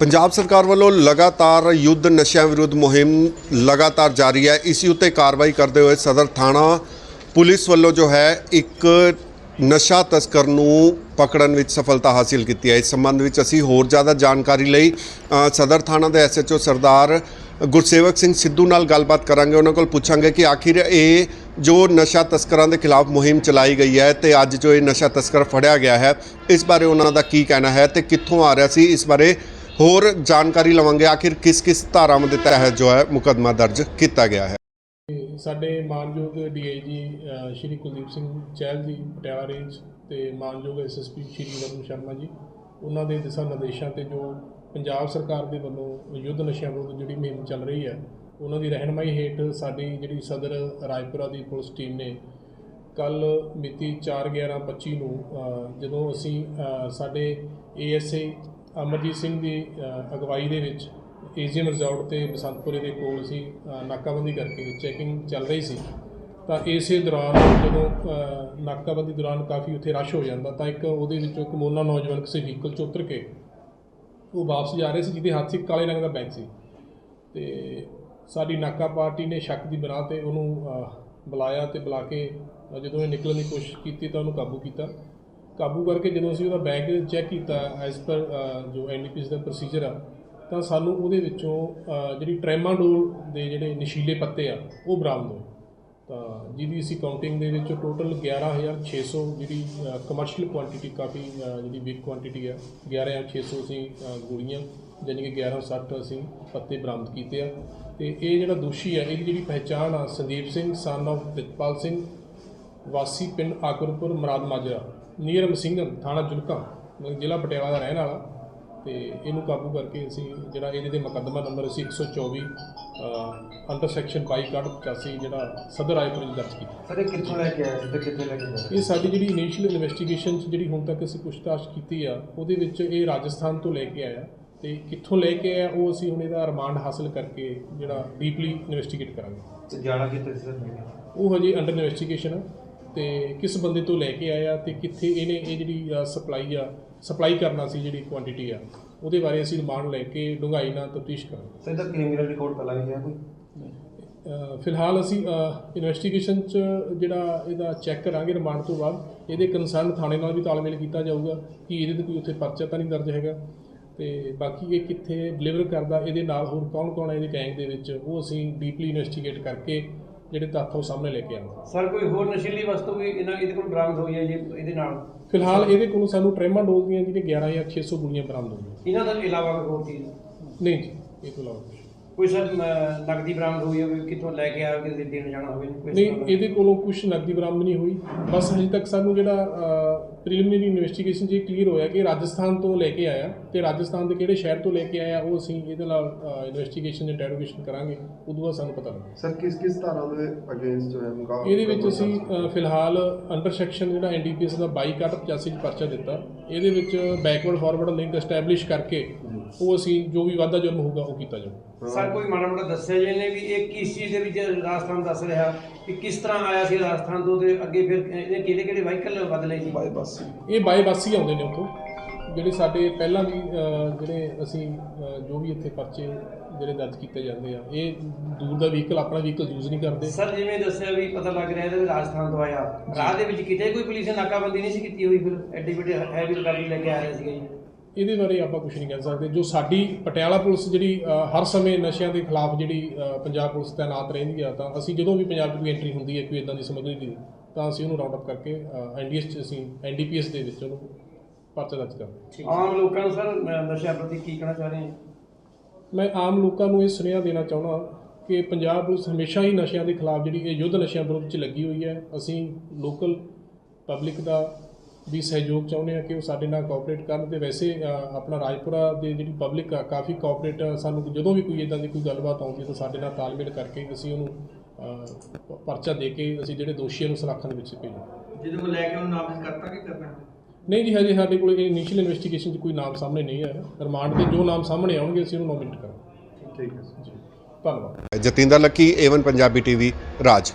ਪੰਜਾਬ ਸਰਕਾਰ ਵੱਲੋਂ ਲਗਾਤਾਰ ਯੁੱਧ ਨਸ਼ਿਆਂ ਵਿਰੁੱਧ ਮੁਹਿੰਮ ਲਗਾਤਾਰ ਜਾਰੀ ਹੈ। ਇਸੇ ਉੱਤੇ ਕਾਰਵਾਈ ਕਰਦੇ ਹੋਏ ਸਦਰ ਥਾਣਾ ਪੁਲਿਸ ਵੱਲੋਂ ਜੋ ਹੈ, ਇੱਕ ਨਸ਼ਾ ਤਸਕਰ ਨੂੰ ਪਕੜਨ ਵਿੱਚ ਸਫਲਤਾ ਹਾਸਿਲ ਕੀਤੀ ਹੈ। ਇਸ ਸੰਬੰਧ ਵਿੱਚ ਅਸੀਂ ਹੋਰ ਜ਼ਿਆਦਾ ਜਾਣਕਾਰੀ ਲਈ ਸਦਰ ਥਾਣਾ ਦੇ ਐਸਐਚਓ ਸਰਦਾਰ ਗੁਰਸੇਵਕ ਸਿੰਘ ਸਿੱਧੂ ਨਾਲ ਗੱਲਬਾਤ ਕਰਾਂਗੇ। ਉਹਨਾਂ ਕੋਲ ਪੁੱਛਾਂਗੇ ਕਿ ਆਖਿਰ ਇਹ ਜੋ ਨਸ਼ਾ ਤਸਕਰਾਂ ਦੇ ਖਿਲਾਫ ਮੁਹਿੰਮ ਚਲਾਈ ਗਈ ਹੈ ਤੇ ਅੱਜ ਜੋ ਇਹ ਨਸ਼ਾ ਤਸਕਰ ਫੜਿਆ ਗਿਆ ਹੈ, ਇਸ ਬਾਰੇ ਉਹਨਾਂ ਦਾ ਕੀ ਕਹਿਣਾ ਹੈ ਤੇ ਕਿੱਥੋਂ ਆ ਰਿਹਾ ਸੀ, ਇਸ ਬਾਰੇ ਹੋਰ ਜਾਣਕਾਰੀ ਲਵਾਂਗੇ। ਆਖਿਰ ਕਿਸ ਕਿਸ ਧਾਰਾਵਾਂ ਦੇ ਤਹਿਤ ਜੋ ਹੈ ਮੁਕੱਦਮਾ ਦਰਜ ਕੀਤਾ ਗਿਆ ਹੈ? ਸਾਡੇ ਮਾਨਯੋਗ ਡੀਆਈਜੀ ਸ਼੍ਰੀ ਕੁਲਦੀਪ ਸਿੰਘ ਚਹਿਲ ਜੀ ਪਟਿਆਲਾ ਰੇਂਜ ਤੇ ਮਾਨਯੋਗ ਐਸਐਸਪੀ ਸ਼੍ਰੀ ਵਰੁਣ ਸ਼ਰਮਾ ਜੀ ਉਹਨਾਂ ਦੇ ਦਿਸ਼ਾ ਨਿਰਦੇਸ਼ਾਂ ਤੇ ਜੋ ਪੰਜਾਬ ਸਰਕਾਰ ਦੇ ਵੱਲੋਂ ਯੁੱਧ ਨਸ਼ਿਆਂ ਵਿਰੁੱਧ ਜਿਹੜੀ ਮੁਹਿੰਮ ਚੱਲ ਰਹੀ ਹੈ ਉਹਨਾਂ ਦੀ ਰਹਿਨਮਾਈ ਹੇਠ ਸਾਡੀ ਜਿਹੜੀ ਸਦਰ ਰਾਜਪੁਰਾ ਦੀ ਪੁਲਿਸ ਟੀਮ ਨੇ ਕੱਲ ਮਿਤੀ 4/11/25 ਨੂੰ ਜਦੋਂ ਅਸੀਂ ਅ, ਸਾਡੇ ਏਐਸਏ ਅਮਰਜੀਤ ਸਿੰਘ ਦੀ ਅਗਵਾਈ ਦੇ ਵਿੱਚ ਏਜੀਐਮ ਰਿਜ਼ੋਰਟ ਤੇ ਬਸੰਤਪੁਰੇ ਦੇ ਕੋਲ ਅਸੀਂ ਨਾਕਾਬੰਦੀ ਕਰਕੇ ਚੈਕਿੰਗ ਚੱਲ ਰਹੀ ਸੀ। ਤਾਂ ਇਸੇ ਦੌਰਾਨ ਜਦੋਂ ਨਾਕਾਬੰਦੀ ਦੌਰਾਨ ਕਾਫੀ ਉੱਥੇ ਰਸ਼ ਹੋ ਜਾਂਦਾ, ਤਾਂ ਇੱਕ ਉਹਦੇ ਵਿੱਚੋਂ ਇੱਕ ਮੋਨਾ ਨੌਜਵਾਨ ਕਿਸੇ ਵਹੀਕਲ 'ਚ ਉਤਰ ਕੇ ਉਹ ਵਾਪਸ ਜਾ ਰਹੇ ਸੀ, ਜਿਹਦੇ ਹੱਥ 'ਚ ਕਾਲੇ ਰੰਗ ਦਾ ਬੈਗ ਸੀ। ਤੇ ਸਾਡੀ ਨਾਕਾ ਪਾਰਟੀ ਨੇ ਸ਼ੱਕ ਦੀ ਬਣਾ ਤੇ ਉਹਨੂੰ ਬੁਲਾਇਆ ਤੇ ਬੁਲਾ ਕੇ ਜਦੋਂ ਇਹ ਨਿਕਲਣ ਦੀ ਕੋਸ਼ਿਸ਼ ਕੀਤੀ ਤਾਂ ਉਹਨੂੰ ਕਾਬੂ ਕੀਤਾ। ਕਾਬੂ ਕਰਕੇ ਜਦੋਂ ਅਸੀਂ ਉਹਦਾ ਬੈਗ ਚੈੱਕ ਕੀਤਾ ਐਸ ਪਰ ਜੋ ਐਨਡੀਪੀਐਸ ਦਾ ਪ੍ਰੋਸੀਜਰ ਆ, ਤਾਂ ਸਾਨੂੰ ਉਹਦੇ ਵਿੱਚੋਂ ਜਿਹੜੀ ਟ੍ਰੈਮਾਡੋਲ ਦੇ ਜਿਹੜੇ ਨਸ਼ੀਲੇ ਪੱਤੇ ਆ, ਉਹ ਬਰਾਮਦ ਹੋਏ। ਤਾਂ ਜਿਹਦੀ ਅਸੀਂ ਕਾਊਂਟਿੰਗ ਦੇ ਵਿੱਚ ਟੋਟਲ 11600 ਜਿਹੜੀ ਕਮਰਸ਼ੀਅਲ ਕੁਆਂਟੀਟੀ ਕਾਫੀ ਜਿਹੜੀ ਬਿਗ ਕੁਆਂਟੀਟੀ ਆ 11600 ਅਸੀਂ ਗੋਲੀਆਂ ਯਾਨੀ ਕਿ 1160 ਅਸੀਂ ਪੱਤੇ ਬਰਾਮਦ ਕੀਤੇ ਆ। ਤੇ ਇਹ ਜਿਹੜਾ ਦੋਸ਼ੀ ਆ, ਇਹਦੀ ਜਿਹੜੀ ਪਹਿਚਾਣ ਆ ਸੰਦੀਪ ਸਿੰਘ ਸਨ of ਪ੍ਰਿਤਪਾਲ ਸਿੰਘ, ਵਾਸੀ ਪਿੰਡ ਆਕਰਪੁਰ, ਮਰਾਦ ਮਾਜਰਾ। ਨੀਅਰ ਮਸਿੰਘਨ ਥਾਣਾ ਜੁਲਕਾ ਜ਼ਿਲ੍ਹਾ ਪਟਿਆਲਾ ਦਾ ਰਹਿਣ ਵਾਲਾ। ਤੇ ਇਹਨੂੰ ਕਾਬੂ ਕਰਕੇ ਅਸੀਂ ਜਿਹੜਾ ਇਹਦੇ ਤੇ ਮੁਕੱਦਮਾ ਨੰਬਰ ਅਸੀਂ 124 ਅੰਡਰ ਸੈਕਸ਼ਨ 2285 ਜਿਹੜਾ ਸਦਰ ਰਾਏਪੁਰ ਵਿੱਚ ਦਰਜ ਕੀਤਾ। ਸਰ ਇਹ ਕਿੱਥੋਂ ਲੈ ਕੇ ਆਇਆ ਸੀ ਤੇ ਕਿੱਥੇ ਲੈ ਕੇ ਜਾ ਰਿਹਾ ਇਹ ਸਾਡੀ ਜਿਹੜੀ ਇਨੀਸ਼ੀਅਲ ਇਨਵੈਸਟੀਗੇਸ਼ਨ ਜਿਹੜੀ ਹੁਣ ਤੱਕ ਅਸੀਂ ਪੁੱਛਤਾਛ ਕੀਤੀ ਆ ਉਹਦੇ ਵਿੱਚ ਇਹ ਰਾਜਸਥਾਨ ਤੋਂ ਲੈ ਕੇ ਆਇਆ। ਤੇ ਕਿੱਥੋਂ ਲੈ ਕੇ ਆਇਆ ਉਹ ਅਸੀਂ ਹੁਣ ਇਹਦਾ ਰਿਮਾਂਡ ਹਾਸਲ ਕਰਕੇ ਜਿਹੜਾ ਡੀਪਲੀ ਇਨਵੈਸਟੀਗੇਟ ਕਰਾਂਗੇ। ਤੇ ਜਾਣਾ ਕਿੱਥੇ ਸਰ? ਉਹ ਹਜੇ ਅੰਡਰ ਇਨਵੈਸਟੀਗੇਸ਼ਨ ਆ। ਤੇ ਕਿਸ ਬੰਦੇ ਤੋਂ ਲੈ ਕੇ ਆਇਆ ਤੇ ਕਿੱਥੇ ਇਹਨੇ ਇਹ ਜਿਹੜੀ ਸਪਲਾਈ ਆ ਸਪਲਾਈ ਕਰਨਾ ਸੀ ਜਿਹੜੀ ਕੁਆਂਟੀਟੀ ਆ ਉਹਦੇ ਬਾਰੇ ਅਸੀਂ ਰਿਮਾਂਡ ਲੈ ਕੇ ਡੂੰਘਾਈ ਨਾਲ ਤਫਤੀਸ਼ ਕਰਾਂਗੇ। ਸਰ ਇਹਦਾ ਕ੍ਰਿਮੀਨਲ ਰਿਕਾਰਡ ਪਹਿਲਾਂ ਵੀ ਹੈ ਕੋਈ? ਫਿਲਹਾਲ ਅਸੀਂ ਇਨਵੈਸਟੀਗੇਸ਼ਨ ਚ ਜਿਹੜਾ ਇਹਦਾ ਚੈੱਕ ਕਰਾਂਗੇ ਰਿਮਾਂਡ ਤੋਂ ਬਾਅਦ ਇਹਦੇ ਕੰਸਰਨ ਥਾਣੇ ਨਾਲ ਵੀ ਤਾਲਮੇਲ ਕੀਤਾ ਜਾਊਗਾ ਕਿ ਇਹਦੇ ਤੇ ਕੋਈ ਉੱਥੇ ਪਰਚਾ ਤਾਂ ਨਹੀਂ ਦਰਜ ਹੈਗਾ। ਤੇ ਬਾਕੀ ਇਹ ਕਿੱਥੇ ਡਿਲੀਵਰ ਕਰਦਾ ਇਹਦੇ ਨਾਲ ਹੋਰ ਕੌਣ ਕੌਣ ਹੈ ਇਹਦੇ ਗੈਂਗ ਦੇ ਵਿੱਚ ਉਹ ਅਸੀਂ ਡੀਪਲੀ ਇਨਵੈਸਟੀਗੇਟ ਕਰਕੇ ਜਿਹੜੇ ਤੱਥ ਉਹ ਸਾਹਮਣੇ ਲੈ ਕੇ ਆਵਾਂਗੇ ਸਰ ਕੋਈ ਹੋਰ ਨਸ਼ੀਲੀ ਵਸਤੂ ਵੀ ਇਹਨਾਂ ਇਹਦੇ ਕੋਲ ਬਰਾਮਦ ਹੋਈ ਹੈ ਜੀ ਇਹਦੇ ਨਾਲ? ਫਿਲਹਾਲ ਇਹਦੇ ਕੋਲੋਂ ਸਾਨੂੰ ਟ੍ਰੈਮਾਡੋਲ ਦੀਆਂ ਜਿਹੜੀਆਂ 11600 ਗੋਲੀਆਂ ਬਰਾਮਦ ਹੋਈਆਂ। ਇਹਨਾਂ ਤੋਂ ਇਲਾਵਾ ਕੋਈ ਹੋਰ ਚੀਜ਼? ਨਹੀਂ ਜੀ ਇਹ ਤੋਂ ਇਲਾਵਾ ਕੋਈ ਸਰ ਨਕਦੀ ਬਰਾਮਦ ਹੋਈ ਹੋਵੇ ਕਿੱਥੋਂ ਲੈ ਕੇ ਆਇਆ ਕਿਸੇ ਦੇਣ ਜਾਣਾ ਹੋਵੇ? ਨਹੀਂ ਦਾ? ਇਹਦੇ ਕੋਲੋਂ ਕੁਝ ਨਕਦੀ ਬਰਾਮਦ ਨਹੀਂ ਹੋਈ। ਬਸ ਹਜੇ ਤੱਕ ਸਾਨੂੰ ਜਿਹੜਾ ਪ੍ਰੀਲਿਮਿਨਰੀ ਇਨਵੈਸਟੀਗੇਸ਼ਨ 'ਚ ਇਹ ਕਲੀਅਰ ਹੋਇਆ ਕਿ ਰਾਜਸਥਾਨ ਤੋਂ ਲੈ ਕੇ ਆਇਆ ਤੇ ਰਾਜਸਥਾਨ ਦੇ ਕਿਹੜੇ ਸ਼ਹਿਰ ਤੋਂ ਲੈ ਕੇ ਆਇਆ ਉਹ ਅਸੀਂ ਇਹਦੇ ਨਾਲ ਇਨਵੈਸਟੀਗੇਸ਼ਨ ਇੰਟਰੋਗੇਸ਼ਨ ਕਰਾਂਗੇ। ਉਦੋਂ ਬਾਅਦ ਸਾਨੂੰ ਪਤਾ ਲੱਗੇਗਾ। ਸਰ ਕਿਸ ਕਿਸ ਧਾਰਾ ਦੇ ਅਗੇਂਸਟ ਜੋ ਹੈ ਮੁਕਾਬਲਾ ਇਹਦੇ ਵਿੱਚ ਅਸੀਂ ਫਿਲਹਾਲ ਅੰਡਰ ਸੈਕਸ਼ਨ ਜਿਹੜਾ ਐਨਡੀਪੀਐਸ ਦਾ 2285 ਚ ਪਰਚਾ ਦਿੱਤਾ ਇਹਦੇ ਵਿੱਚ ਬੈਕਵਰਡ ਫਾਰਵਰਡ ਲਿੰਕ ਐਸਟੈਬਲਿਸ਼ ਕਰਕੇ ਉਹ ਅਸੀਂ ਜੋ ਵੀ ਵਾਧਾ ਜੁਰਮ ਹੋਊਗਾ ਉਹ ਕੀਤਾ ਜਾਊਗਾ। ਸਰ ਕੋਈ ਮਾੜਾ ਮੋਟਾ ਦੱਸਿਆ ਜੀ ਇਹਨੇ ਵੀ ਇਹ ਕਿਸ ਚੀਜ਼ ਦੇ ਵਿੱਚ ਰਾਜਸਥਾਨ ਦੱਸ ਰਿਹਾ? ਕਿ ਕਿਸ ਤਰ੍ਹਾਂ ਆਇਆ ਸੀ ਰਾਜਸਥਾਨ ਤੋਂ ਤੇ ਅੱਗੇ ਫਿਰ ਇਹਨੇ ਕਿਹੜੇ ਕਿਹੜੇ ਵਾਹੀਕਲ ਬਦਲੇ ਜੀ? ਬਾਈ ਬੱਸ। ਇਹ ਬਾਏ ਬੱਸ ਹੀ ਆਉਂਦੇ ਨੇ ਉੱਥੋਂ। ਜਿਹੜੇ ਸਾਡੇ ਪਹਿਲਾਂ ਵੀ ਅ, ਜਿਹੜੇ ਅਸੀਂ ਅ, ਜੋ ਵੀ ਇੱਥੇ ਪਰਚੇ ਜਿਹੜੇ ਦਰਜ ਕੀਤੇ ਜਾਂਦੇ ਆ ਇਹ ਦੂਰ ਦਾ ਵਹੀਕਲ ਆਪਣਾ ਵਹੀਕਲ ਯੂਜ਼ ਨਹੀਂ ਕਰਦੇ। ਸਰ ਜਿਵੇਂ ਦੱਸਿਆ ਵੀ ਪਤਾ ਲੱਗ ਰਿਹਾ ਇਹਦੇ ਵੀ ਰਾਜਸਥਾਨ ਤੋਂ ਆਇਆ। ਰਾਹ ਦੇ ਵਿੱਚ ਕਿਤੇ ਕੋਈ ਪੁਲਿਸ ਨੇ ਨਾਕਾਬੰਦੀ ਨਹੀਂ ਸੀ ਕੀਤੀ ਹੋਈ ਫਿਰ? ਐਡੀ ਵੱਡੀ ਹੈਵੀ ਰਿਕਵਰੀ ਲੈ ਕੇ ਆ ਰਿਹਾ ਸੀਗਾ ਜੀ। ਇਹਦੇ ਬਾਰੇ ਆਪਾਂ ਕੁਝ ਨਹੀਂ ਕਹਿ ਸਕਦੇ। ਜੋ ਸਾਡੀ ਪਟਿਆਲਾ ਪੁਲਿਸ ਜਿਹੜੀ ਹਰ ਸਮੇਂ ਨਸ਼ਿਆਂ ਦੇ ਖਿਲਾਫ ਜਿਹੜੀ ਪੰਜਾਬ ਪੁਲਿਸ ਤੈਨਾਤ ਰਹਿੰਦੀ ਆ ਤਾਂ ਅਸੀਂ ਜਦੋਂ ਵੀ ਪੰਜਾਬ 'ਚ ਕੋਈ ਐਂਟਰੀ ਹੁੰਦੀ ਹੈ ਕੋਈ ਇਦਾਂ ਦੀ ਸਮੱਗਰੀ ਦੀ ਤਾਂ ਅਸੀਂ ਉਹਨੂੰ ਰਾਉਂਡ ਅਪ ਕਰਕੇ ਐਨਡੀਐਸ 'ਚ ਅਸੀਂ ਐਨਡੀਪੀਐਸ ਦੇ ਵਿੱਚ ਉਹਨੂੰ ਪਰਚਾ ਦਰਜ ਕਰਦੇ ਆਮ ਲੋਕਾਂ ਨੂੰ ਸਰ ਮ- ਨਸ਼ਿਆਂ ਪ੍ਰਤੀ ਕੀ ਕਹਿਣਾ ਚਾਹ ਰਹੇ ਹੋ? ਮੈਂ ਆਮ ਲੋਕਾਂ ਨੂੰ ਇਹ ਸੁਨੇਹਾ ਦੇਣਾ ਚਾਹੁੰਦਾ ਕਿ ਪੰਜਾਬ ਪੁਲਿਸ ਹਮੇਸ਼ਾ ਹੀ ਨਸ਼ਿਆਂ ਦੇ ਖਿਲਾਫ ਜਿਹੜੀ ਇਹ ਯੁੱਧ ਨਸ਼ਿਆਂ ਵਿਰੁੱਧ 'ਚ ਲੱਗੀ ਹੋਈ ਹੈ। ਅਸੀਂ ਲੋਕਲ ਪਬਲਿਕ ਦਾ ਵੀ ਸਹਿਯੋਗ ਚਾਹੁੰਦੇ ਹਾਂ ਕਿ ਉਹ ਸਾਡੇ ਨਾਲ ਕੋਆਪਰੇਟ ਕਰਨ ਤੇ ਵੈਸੇ ਆਪਣਾ ਰਾਜਪੁਰਾ ਦੇ ਜਿਹੜੀ ਪਬਲਿਕ ਆ ਕਾਫੀ ਕੋਆਪਰੇਟ ਸਾਨੂੰ ਜਦੋਂ ਵੀ ਕੋਈ ਇਦਾਂ ਦੀ ਕੋਈ ਗੱਲਬਾਤ ਆਉਂਦੀ ਹੈ ਤਾਂ ਸਾਡੇ ਨਾਲ ਤਾਲਮੇਲ ਕਰਕੇ ਅਸੀਂ ਉਹਨੂੰ ਪਰਚਾ ਦੇ ਕੇ ਅਸੀਂ ਜਿਹੜੇ ਦੋਸ਼ੀਆਂ ਨੂੰ ਸਲਾਖਾਂ ਦੇ ਵਿੱਚ ਭੇਜੋ ਜਿਹਦੇ ਕੋਲ ਲੈ ਕੇ ਉਹਨੂੰ ਨਾਮਜ਼ਦ ਕਰਤਾ ਕਿ ਕਰਨਾ? ਨਹੀਂ ਜੀ ਹਜੇ ਸਾਡੇ ਕੋਲ ਇਨੀਸ਼ੀਅਲ ਇਨਵੈਸਟੀਗੇਸ਼ਨ 'ਚ ਕੋਈ ਨਾਮ ਸਾਹਮਣੇ ਨਹੀਂ ਆਇਆ। ਰਿਮਾਂਡ ਦੇ ਜੋ ਨਾਮ ਸਾਹਮਣੇ ਆਉਣਗੇ ਅਸੀਂ ਉਹਨੂੰ ਨੋਮਿਨੇਟ ਕਰਾਂਗੇ। ਠੀਕ ਹੈ ਜੀ। ਧੰਨਵਾਦ। Jatinder Lucky Avon Punjabi TV ਰਾਜ।